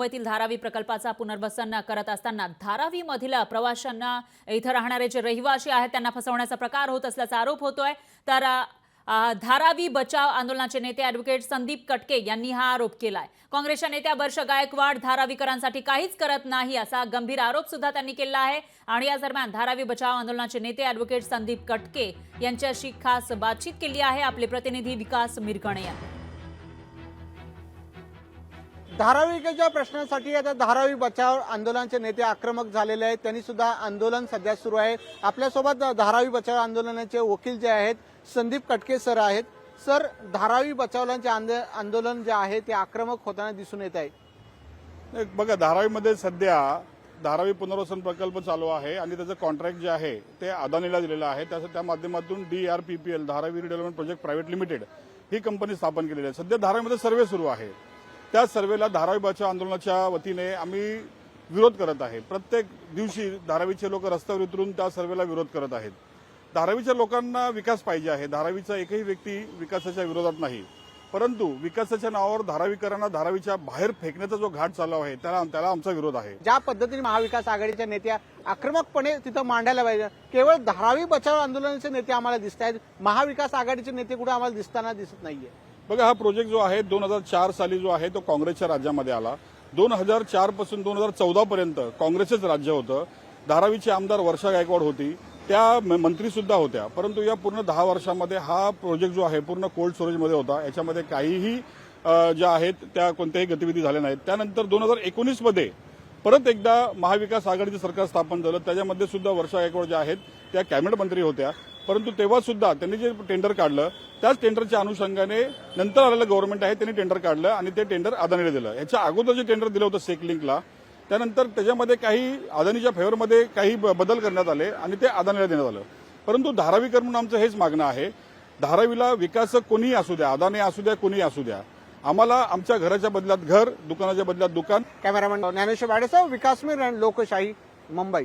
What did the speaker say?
मुंबईतील धारावी प्रकल्पाचा पुनर्वसन करत असताना धारावीमधील प्रवाशांना इथं राहणारे जे रहिवासी आहेत त्यांना फसवण्याचा प्रकार होत असल्याचा आरोप होतोय. तर धारावी बचाव आंदोलनाचे नेते ॲडव्होकेट संदीप कटके यांनी हा आरोप केलाय. काँग्रेसच्या नेत्या वर्ष गायकवाड धारावीकरांसाठी काहीच करत नाही असा गंभीर आरोप सुद्धा त्यांनी केला आहे. आणि या दरम्यान धारावी बचाव आंदोलनाचे नेते ॲडव्होकेट संदीप कटके यांच्याशी खास बातचीत केली आहे. आपले प्रतिनिधी विकास मिरकणे यांनी धारावीच्या प्रश्नासाठी आता धारावी बचाव आंदोलनाचे नेते आक्रमक झालेले आहेत. त्यांनी सुद्धा आंदोलन सध्या सुरू आहे. आपल्यासोबत धारावी बचाव आंदोलनाचे वकील जे आहेत संदीप कटके सर आहेत. सर धारावी बचावलांचे आंदोलन जे आहे ते आक्रमक होताना दिसून येत आहे. बघा धारावीमध्ये सध्या धारावी पुनर्वसन प्रकल्प चालू आहे आणि त्याचं कॉन्ट्रॅक्ट जे आहे ते अदानीला दिलेलं आहे. त्याचं त्या माध्यमातून D R P P L Dharavi redevelopment project private limited ही कंपनी स्थापन केलेली आहे. सध्या धारावीमध्ये सर्वे सुरू आहे. त्या सर्वेला धारावी बचाव आंदोलनाच्या वतीने आम्ही विरोध करत आहे. प्रत्येक दिवशी धारावीचे लोक रस्त्यावर उतरून त्या सर्वेला विरोध करत आहेत. धारावीच्या लोकांना विकास पाहिजे आहे. धारावीचा एकही व्यक्ती विकासाच्या विरोधात नाही. परंतु विकासाच्या नावावर धारावीकरांना धारावीच्या बाहेर फेकण्याचा जो घाट चालू आहे त्याला त्याला आमचा विरोध आहे. ज्या पद्धतीने महाविकास आघाडीच्या नेत्या आक्रमकपणे तिथं मांडायला पाहिजे केवळ धारावी बचाव आंदोलनाचे नेते आम्हाला दिसत आहेत महाविकास आघाडीचे नेते कुठे आम्हाला दिसताना दिसत नाहीये. बघा हा प्रोजेक्ट जो आहे दोन हजार चार साली जो आहे तो काँग्रेसच्या राज्यामध्ये आला. दोन हजार चारपासून दोन हजार चौदा पर्यंत काँग्रेसच राज्य होतं. धारावीचे आमदार वर्षा गायकवाड होती. त्या मंत्रीसुद्धा होत्या. परंतु या पूर्ण दहा वर्षामध्ये हा प्रोजेक्ट जो आहे पूर्ण कोल्ड स्टोरेजमध्ये होता. याच्यामध्ये काहीही ज्या आहेत त्या कोणत्याही गतिविधी झाल्या नाहीत. त्यानंतर दोन हजार एकोणीसमध्ये परत एकदा महाविकास आघाडीचं सरकार स्थापन झालं. त्याच्यामध्ये सुद्धा वर्षा गायकवाड ज्या आहेत त्या कॅबिनेट मंत्री होत्या. परंतु तेव्हासुद्धा त्यांनी जे टेंडर काढलं त्याच टेंडरच्या अनुषंगाने नंतर आलेलं गव्हर्नमेंट आहे त्यांनी टेंडर काढलं आणि ते टेंडर अदानीला दिलं. याच्या अगोदर जे टेंडर दिलं होतं सेक लिंकला त्यानंतर त्याच्यामध्ये काही अदानीच्या फेवरमध्ये काही ब- बदल करण्यात आले आणि ते अदानीला देण्यात आलं. परंतु धारावीकर म्हणून आमचं हेच मागणं आहे धारावीला विकासक कोणीही असू द्या अदानी असू द्या कोणीही असू द्या आम्हाला आमच्या घराच्या बदल्यात घर दुकानाच्या बदल्यात दुकान. कॅमेरामॅन ज्ञानेश्वर वाडेसाहेब विकास मिर लोकशाही मुंबई.